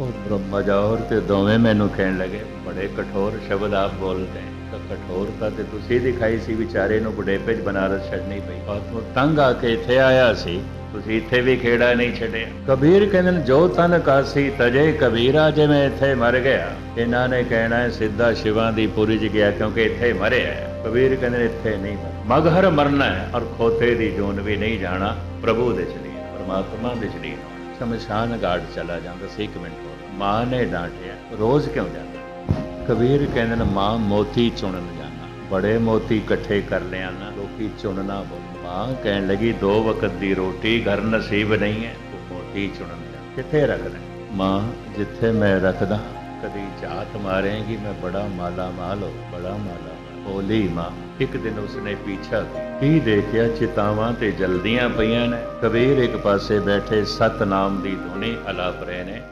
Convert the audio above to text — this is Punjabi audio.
ਉਹ ਬ੍ਰਹਮਾ ਜੌਹਰ ਤੇ ਦੋਵੇਂ ਮੈਨੂੰ ਕਹਿਣ ਲੱਗੇ ਬੜੇ ਕਠੋਰ ਸ਼ਬਦ ਆਪ ਬੋਲਦੇ ਤਾਂ ਕਠੋਰਤਾ ਤੇ ਤੁਸੀਂ ਦਿਖਾਈ ਸੀ ਵਿਚਾਰੇ ਨੂੰ ਬੁਢੇਪੇ 'ਚ ਬਨਾਰਸ ਛੱਡਣੀ ਪਈ। ਆਤਮਾ ਤੰਗ ਆ ਕੇ ਇੱਥੇ ਆਇਆ ਸੀ ਤੁਸੀਂ ਇੱਥੇ ਵੀ ਖੇੜਾ ਨਹੀਂ ਛੱਡਿਆ। ਕਬੀਰ ਕਹਿੰਦੇ ਨੇ, ਜੋ ਤਨ ਕਾਸੀ ਤਜੇ ਕਬੀਰਾ ਜੇ ਮੈਂ ਇੱਥੇ ਮਰ ਗਿਆ। ਇਹਨਾਂ ਨੇ ਕਹਿਣਾ ਹੈ ਸਿੱਧਾ ਸ਼ਿਵਾਂ ਦੀ ਪੁਰੀ ਚ ਗਿਆ ਕਿਉਂਕਿ ਇੱਥੇ ਮਰਿਆ ਕਬੀਰ ਕਹਿੰਦੇ ਨੇ, ਇੱਥੇ ਨਹੀਂ ਮਰ। ਮਗਹਰ ਮਰਨਾ ਹੈ ਔਰ ਖੋਤੇ ਦੀ ਜੂਨ ਵੀ ਨਹੀਂ ਜਾਣਾ ਪ੍ਰਭੂ ਦੇ ਚਲੀ ਪਰਮਾਤਮਾ ਦੇ ਚਲੀ ਸ਼ਮਸ਼ਾਨ ਘਾਟ ਚਲਾ ਜਾਂਦਾ ਸੀ, ਇੱਕ ਮਿੰਟ ਹੋਰ। ਮਾਂ ਨੇ ਡਾਂਟਿਆ, ਰੋਜ਼ ਕਿਉਂ ਜਾਂਦਾ? ਕਬੀਰ ਕਹਿੰਦੇ ਨੇ ਮਾਂ, ਮੋਤੀ ਚੁਣਨ ਜਾਣਾ। ਬੜੇ ਮੋਤੀ ਇਕੱਠੇ ਕਰ ਲਿਆ ਨਾ, ਲੋਕੀ ਚੁਣਨਾ ਬੋਲ ਮਾਂ ਕਹਿਣ ਲੱਗੀ, ਦੋ ਵਕਤ ਦੀ ਰੋਟੀ ਘਰ ਨਸੀਬ ਨਹੀਂ ਹੈ ਉਹ ਮੋਤੀ ਚੁਣਨ ਜਾ। ਕਿੱਥੇ ਰੱਖਣਾ ਮਾਂ, ਜਿੱਥੇ ਮੈਂ ਰੱਖਦਾ, ਕਦੀ ਝਾਤ ਮਾਰੇਗੀ, ਮੈਂ ਬੜਾ ਮਾਲਾ ਮਾਲ ਹੋ, ਬੜਾ ਮਾਲਾ ਮਾਲ ਮਾਂ। ਇੱਕ ਦਿਨ ਉਸਨੇ ਪੀਛਾ ਕੀ ਦੇਖਿਆ? ਚਿਤਾਵਾਂ ਤੇ ਜਲਦੀਆਂ ਪਈਆਂ ਨੇ। ਕਬੀਰ ਇੱਕ ਪਾਸੇ ਬੈਠੇ ਸਤਨਾਮ ਦੀ ਧੁਨੀ ਅਲਾਪ ਰਹੇ ਨੇ।